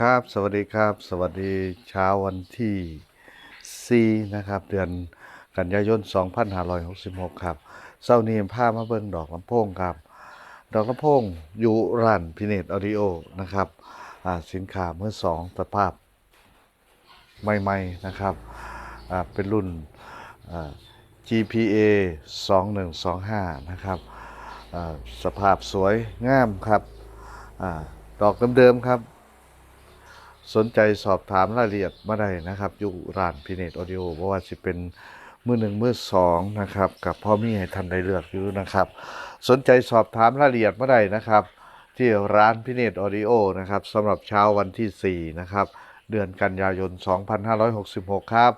ครับสวัสดีครับ สวัสดีเช้าวันที่4นะครับ เดือนกันยายน 2566 ครับเช้านี้ามาเบิ่งดอกลำโพงครับ ดอกลำโพงยูร้านพิเนตออดิโอนะครับสินค้าเมื่อสองสภาพใหม่ๆนะครับเป็นรุ่นอ่า GPA 2125 นะครับสภาพสวยงามครับอดอกเดิมๆครับ สนใจสอบถามรายละเอียดมาได้นะครับ อยู่ร้านพิเนตออดิโอเพราะว่าสิเป็นมือหนึ่งมือสองนะครับ กับพ่อมีให้ท่านได้เลือกอยู่นะครับ สนใจสอบถามรายละเอียดมาได้นะครับ ที่ร้านพิเนตออดิโอนะครับสำหรับเช้าวันที่ 4 นะครับ เดือนกันยายน 2566 ครับ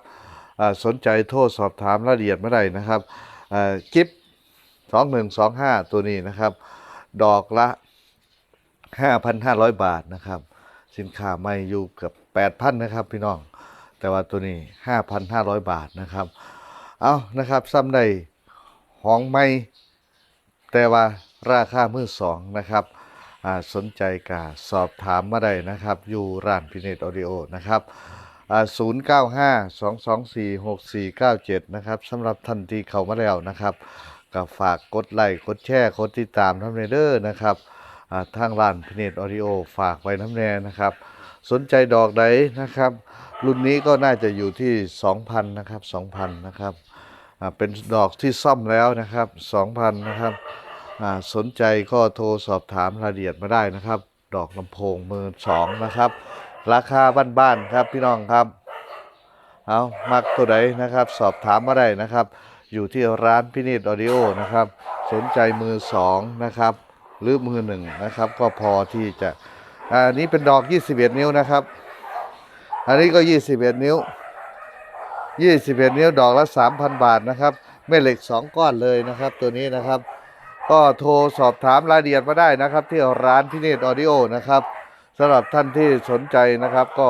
สนใจโทรสอบถามรายละเอียดมาได้นะครับอ่ากิฟ2125 ตัวนี้นะครับ ดอกละ 5,500 บาทนะครับ สินค้าไม่อยู่กือบ8,000นะครับพี่น้อง แต่ว่าตัวนี้ 5,500 บาทนะครับ เอานะครับซ้ำได้ห้องไม่ แต่ว่าราคามือสองนะครับสนใจกาสอบถามมาได้นะครับ อยู่ร้านพิเนตออดิโอนะครับอ่า0952246497 นะครับสำหรับท่านที่เข้ามาแล้วนะครับก็ฝากกดไลค์กดแชร์กดติดตามทำเนเดอร์นะครับ ทางร้านพิเนตออดิโอฝากไว้น้ำแน่นะครับ สนใจดอกใดนะครับ รุ่นนี้ก็น่าจะอยู่ที่ 2,000 นะครับ 2,000 นะครับเป็นดอกที่ซ่อมแล้วนะครับ 2,000 นะครับสนใจก็โทรสอบถามรายละเอียดมาได้นะครับ ดอกลำโพงมือสองนะครับ ราคาบ้านๆครับพี่น้องครับเอามักตัวใดนะครับ สอบถามมาได้นะครับ อยู่ที่ร้านพินิจออดิโอนะครับ สนใจมือสองนะครับ หรือมือหนึ่งนะครับ ก็พอที่จะอันนี้เป็นดอก 21 นิ้วนะครับ อันนี้ก็ 21 นิ้ว 21 นิ้วดอกละ 3,000 บาทนะครับแม่เหล็ก 2 ก้อนเลยนะครับ ตัวนี้นะครับ ก็โทรสอบถามรายละเอียดมาได้นะครับ ที่ร้านพินิจออดิโอนะครับสำหรับท่านที่สนใจนะครับ ก็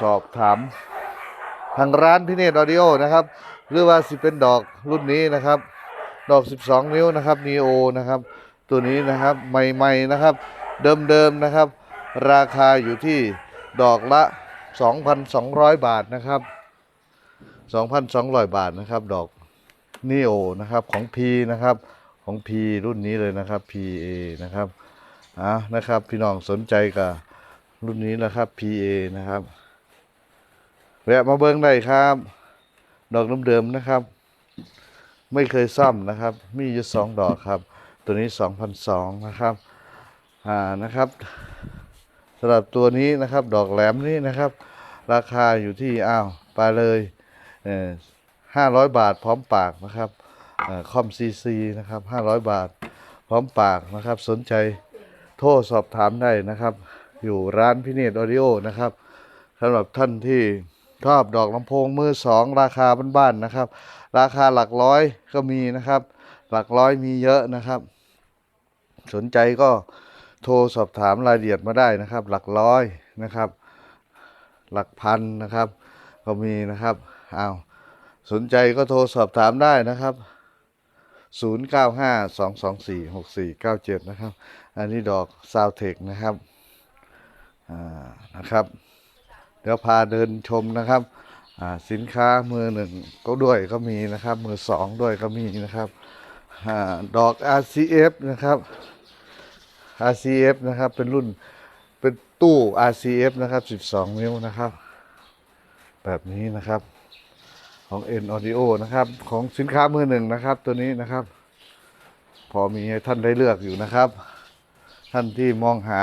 สอบถาม ทางร้านพิเนตออดิโอนะครับ หรือว่าสิเป็นดอกรุ่นนี้นะครับ ดอก 12 นิ้วนะครับนีโอนะครับ ตัวนี้นะครับใหม่ๆนะครับ เดิมๆนะครับ ราคาอยู่ที่ดอกละ 2,200 บาทนะครับ 2,200 บาทนะครับ ดอกนีโอนะครับของ P นะครับของ P รุ่นนี้เลยนะครับ PA นะครับอะนะครับ พี่น้องสนใจกับรุ่นนี้นะครับ PA นะครับแวะมาเบิ้งได้ครับ ดอกเดิมๆนะครับ ไม่เคยซ่อมนะครับ มีอยู่สองดอกครับ ตัวนี้ 2,002นะครับอ่านะครับสำหรับตัวนี้นะครับดอกแหลมนี้นะครับ ราคาอยู่ที่อ้าวไปเลยเอ่อ500 บาทพร้อมปากนะครับอคอมซีซีนะครับ 500 บาทพร้อมปากนะครับ สนใจโทรสอบถามได้นะครับ อยู่ร้านพิเนตออดิโอนะครับสำหรับท่านที่ชอบดอกลำโพงมือสองราคาบ้านๆนะครับ ราคาหลักร้อยก็มีนะครับ หลักร้อยมีเยอะนะครับ สนใจก็โทรสอบถามรายละเอียดมาได้นะครับ หลักร้อยนะครับ หลักพันนะครับ ก็มีนะครับอ้าวสนใจก็โทรสอบถามได้นะครับ 0952246497 นะครับ อันนี้ดอกซาวเทคนะครับอ่านะครับ เดี๋ยวพาเดินชมนะครับอ่าสินค้ามือหนึ่งก็ด้วยก็มีนะครับ มือสองด้วยก็มีนะครับอาดอก RCF นะครับ RCF นะครับ เป็นรุ่นเป็นตู้ RCF นะครับ 12 นิ้วนะครับ แบบนี้นะครับ ของ N Audio นะครับ ของสินค้ามือหนึ่งนะครับ ตัวนี้นะครับ พอมีให้ท่านได้เลือกอยู่นะครับ ท่านที่มองหา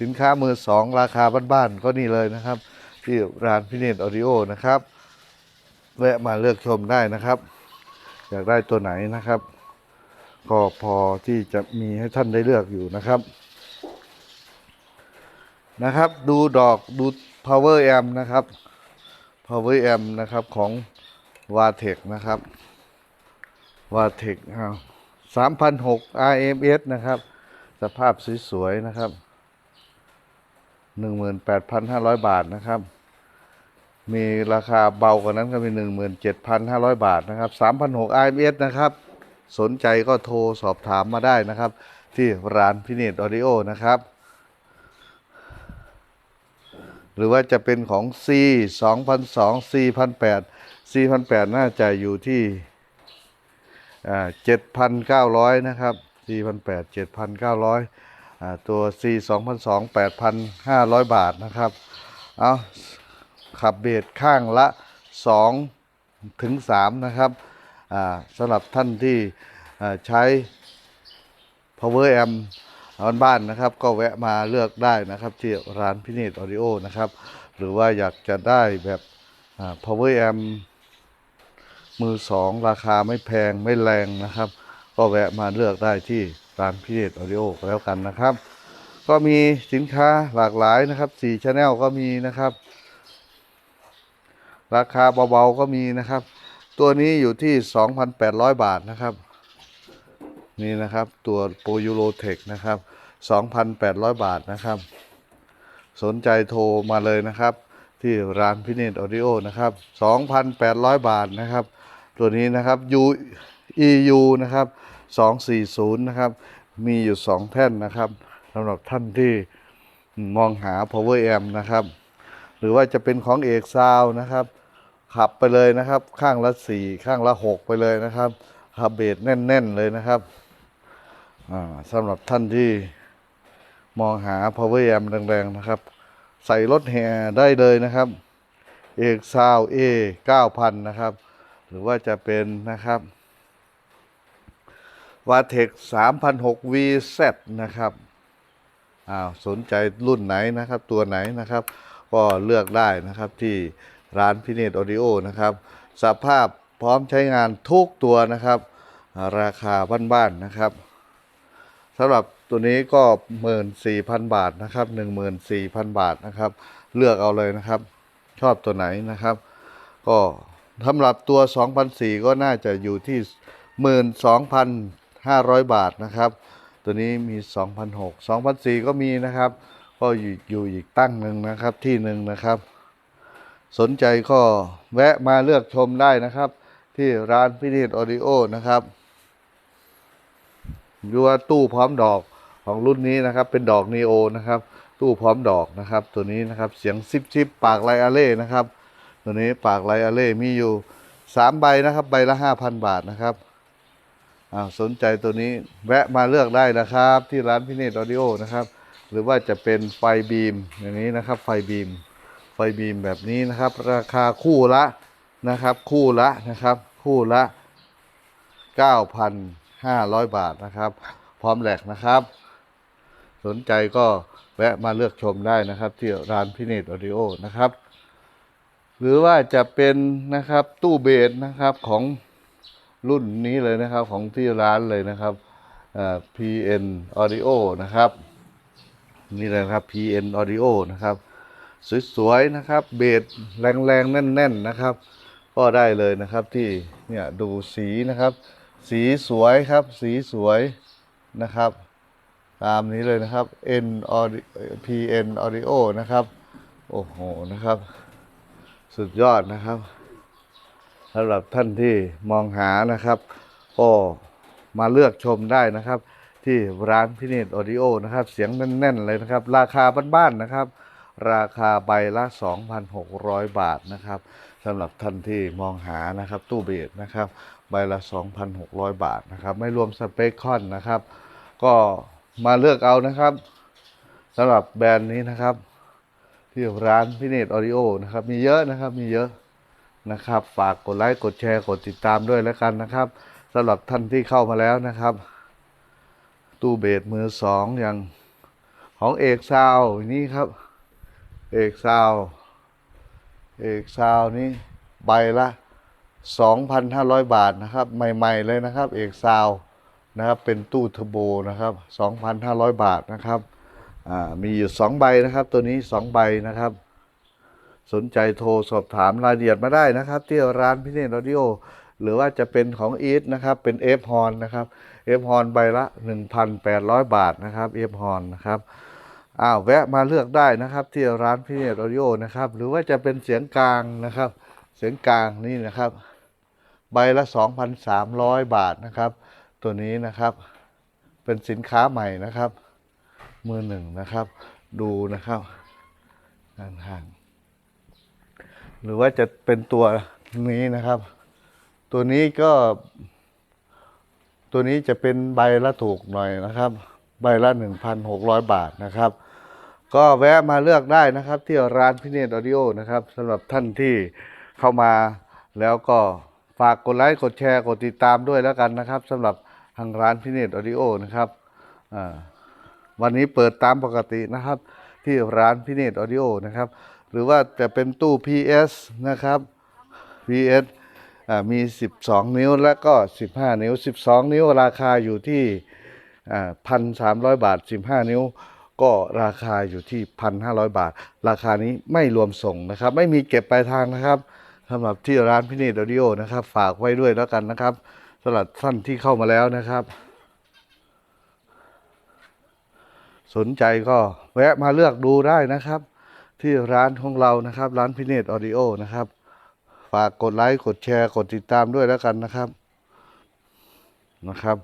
สินค้ามือสองราคาบ้านๆก็นี่เลยนะครับ ที่ร้านพิเนตออดิโอนะครับแวะมาเลือกชมได้นะครับ อยากได้ตัวไหนนะครับ ก็พอที่จะมีให้ท่านได้เลือกอยู่นะครับ นะครับ ดูดอกดู power amp นะครับ power amp นะครับของ v a t e c นะครับ v a t e c อ้าว3,006 RMS นะครับ สภาพสวยๆนะครับ 18,500 บาทนะครับ มีราคาเบากว่านั้นก็มี17,500 บาทนะครับ3,006 IMS นะครับ สนใจก็โทรสอบถามมาได้นะครับ ที่ร้านพินิจออดิโอนะครับ หรือว่าจะเป็นของ C 2002 C 1008 C 1008น่าจะอยู่ที่อ่า7,900นะครับ C 1008 7,900อ่าตัว C 2002 8,500 บาทนะครับ เอาขับเบสข้างละ 2 ถึง 3 นะครับ สำหรับท่านที่อ่าใช้ power amp บ้านๆนะครับ ก็แวะมาเลือกได้นะครับ ที่ร้านพินิจออดิโอนะครับ หรือว่าอยากจะได้แบบอ่า power amp มือสองราคาไม่แพงไม่แรงนะครับ ก็แวะมาเลือกได้ที่ร้านพินิจออดิโอแล้วกันนะครับ ก็มีสินค้าหลากหลายนะครับ4 Channel ก็มีนะครับ ราคาเบาๆก็มีนะครับ ตัวนี้อยู่ที่ 2,800 บาทนะครับ นี่นะครับตัวโปรยูโรเทคนะครับ 2,800 บาทนะครับ สนใจโทรมาเลยนะครับ ที่ร้านพินิจออดิโอนะครับ 2,800 บาทนะครับ ตัวนี้นะครับ U EU นะครับ 240 นะครับ มีอยู่ 2 แท่นนะครับสำหรับท่านที่มองหา power amp นะครับ หรือว่าจะเป็นของเอกซาวนะครับ ขับไปเลยนะครับ ข้างละ4ข้างละ6ไปเลยนะครับขับเบสแน่น ๆ เลยนะครับสำหรับท่านที่มองหา power amp แรงๆนะครับ ใส่รถแห่ได้เลยนะครับเอกซาวเอ9,000นะครับ หรือว่าจะเป็นนะครับวาเทค3,006 VZ นะครับอ้าวสนใจรุ่นไหนนะครับ ตัวไหนนะครับ ก็เลือกได้นะครับที่ ร้านพิเนตออดิโอนะครับ สภาพพร้อมใช้งานทุกตัวนะครับ ราคาบ้านๆนะครับสำหรับตัวนี้ก็หมื่นสี่พันบาทนะครับหนึ่งหมื่นสี่พันบาทนะครับ เลือกเอาเลยนะครับ ชอบตัวไหนนะครับ ก็สำหรับตัว 2,004ก็น่าจะอยู่ที่ 12,500 บาทนะครับ ตัวนี้มี 2,006 2,004ก็มีนะครับ ก็อยู่อยู่อีกตั้งหนึ่งนะครับที่หนึ่งนะครับ สนใจก็แวะมาเลือกชมได้นะครับ ที่ร้านพินิจออดิโอนะครับดูว่าตู้พร้อมดอกของรุ่นนี้นะครับ เป็นดอกนีโอนะครับ ตู้พร้อมดอกนะครับ ตัวนี้นะครับเสียงซิปซิปปากไลอาเล่นะครับ ตัวนี้ปากไลอาเล่มีอยู่สามใบนะครับ ใบละห้าพันบาทนะครับสนใจตัวนี้แวะมาเลือกได้นะครับ ที่ร้านพิเนตออดิโอนะครับ หรือว่าจะเป็นไฟบีมอย่างนี้นะครับ ไฟบีม ไฟบีมแบบนี้นะครับ ราคาคู่ละนะครับ คู่ละนะครับ คู่ละ 9,500 บาทนะครับ พร้อมแหลกนะครับ สนใจก็แวะมาเลือกชมได้นะครับ ที่ร้านพิเนตออดิโอนะครับ หรือว่าจะเป็นนะครับตู้เบสนะครับของรุ่นนี้เลยนะครับของที่ร้านเลยนะครับเอ่อ PN Audio นะครับ นี่เลยนะครับ PN Audio นะครับ สวยๆนะครับ เบสแรงๆแน่น ๆนะครับ ก็ได้เลยนะครับที่เนี่ยดูสีนะครับ สีสวยครับ สีสวยนะครับ ตามนี้เลยนะครับ N Audio PN Audio นะครับโอ้โหนะครับ สุดยอดนะครับสำหรับท่านที่มองหานะครับก็มาเลือกชมได้นะครับ ที่ร้านพินิจออดิโอนะครับ เสียงแน่นๆเลยนะครับ ราคาบ้านๆนะครับ ราคาใบละ 2,600 บาทนะครับสำหรับท่านที่มองหานะครับตู้เบสนะครับใบละ 2,600 บาทนะครับไม่รวมสเปคคอนนะครับ ก็มาเลือกเอานะครับสำหรับแบรนด์นี้นะครับ ที่ร้านพิเนตออดิโอนะครับมีเยอะนะครับมีเยอะนะครับ ฝากกดไลค์กดแชร์กดติดตามด้วยแล้วกันนะครับสำหรับท่านที่เข้ามาแล้วนะครับ ตู้เบสมือสองอย่างของเอกซาวนี่ครับ เอกซาวเอกซาวนี้ใบละ 2,500 บาทนะครับ ใหม่ๆเลยนะครับ เอกซาวนะครับเป็นตู้เทอร์โบนะครับ 2,500 บาทนะครับมีอยู่ 2 ใบนะครับ ตัวนี้ 2 ใบนะครับ สนใจโทรสอบถามรายละเอียดมาได้นะครับ ที่ร้านพิเนตออดิโอหรือว่าจะเป็นของอีทนะครับเป็นเอฟฮอนนะครับเอฟฮอนใบละ 1,800 บาทนะครับเอฟฮอนนะครับ อ้าวแวะมาเลือกได้นะครับ ที่ร้านพิเนตออดิโอนะครับ หรือว่าจะเป็นเสียงกลางนะครับ เสียงกลางนี่นะครับ ใบละ 2,300 บาทนะครับ ตัวนี้นะครับ เป็นสินค้าใหม่นะครับ มือหนึ่งนะครับ ดูนะครับด้านข้างหรือว่าจะเป็นตัวนี้นะครับ ตัวนี้ก็ ตัวนี้จะเป็นใบละถูกหน่อยนะครับ ใบละ 1,600 บาทนะครับ ก็แวะมาเลือกได้นะครับ ที่ร้านพิเนตออดิโอนะครับสำหรับท่านที่เข้ามาแล้วก็ฝากกดไลค์กดแชร์กดติดตามด้วยแล้วกันนะครับสำหรับทางร้านพิเนตออดิโอนะครับวันนี้เปิดตามปกตินะครับ ที่ร้านพิเนตออดิโอนะครับ หรือว่าจะเป็นตู้ PS นะครับ PS อ่ามี 12 นิ้วและก็ 15 นิ้ว 12 นิ้วราคาอยู่ที่พันสามร้อยบาท 15 นิ้ว ก็ราคาอยู่ที่ 1,500 บาท ราคานี้ไม่รวมส่งนะครับ ไม่มีเก็บปลายทางนะครับสำหรับที่ร้านพินิจออดิโอนะครับ ฝากไว้ด้วยแล้วกันนะครับสำหรับท่านที่เข้ามาแล้วนะครับ สนใจก็แวะมาเลือกดูได้นะครับ ที่ร้านของเรานะครับ ร้านพิเนตออดิโอนะครับ ฝากกดไลค์กดแชร์กดติดตามด้วยแล้วกันนะครับนะครับ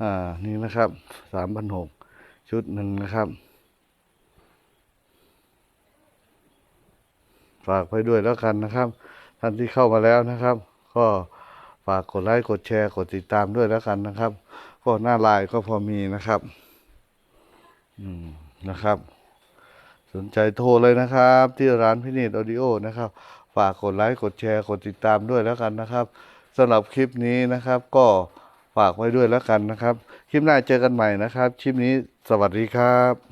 อ่า นี่นะครับสามพันหก ชุดหนึ่งนะครับ ฝากไปด้วยแล้วกันนะครับ ท่านที่เข้ามาแล้วนะครับ ก็ฝากกดไลค์กดแชร์กดติดตามด้วยแล้วกันนะครับ ก็หน้าไลน์ก็พอมีนะครับ อืมนะครับ สนใจโทรเลยนะครับ ที่ร้านพินิจออดิโอนะครับ ฝากกดไลค์กดแชร์กดติดตามด้วยแล้วกันนะครับสำหรับคลิปนี้นะครับ ก็ ฝากไว้ด้วยแล้วกันนะครับ คลิปหน้าเจอกันใหม่นะครับ คลิปนี้สวัสดีครับ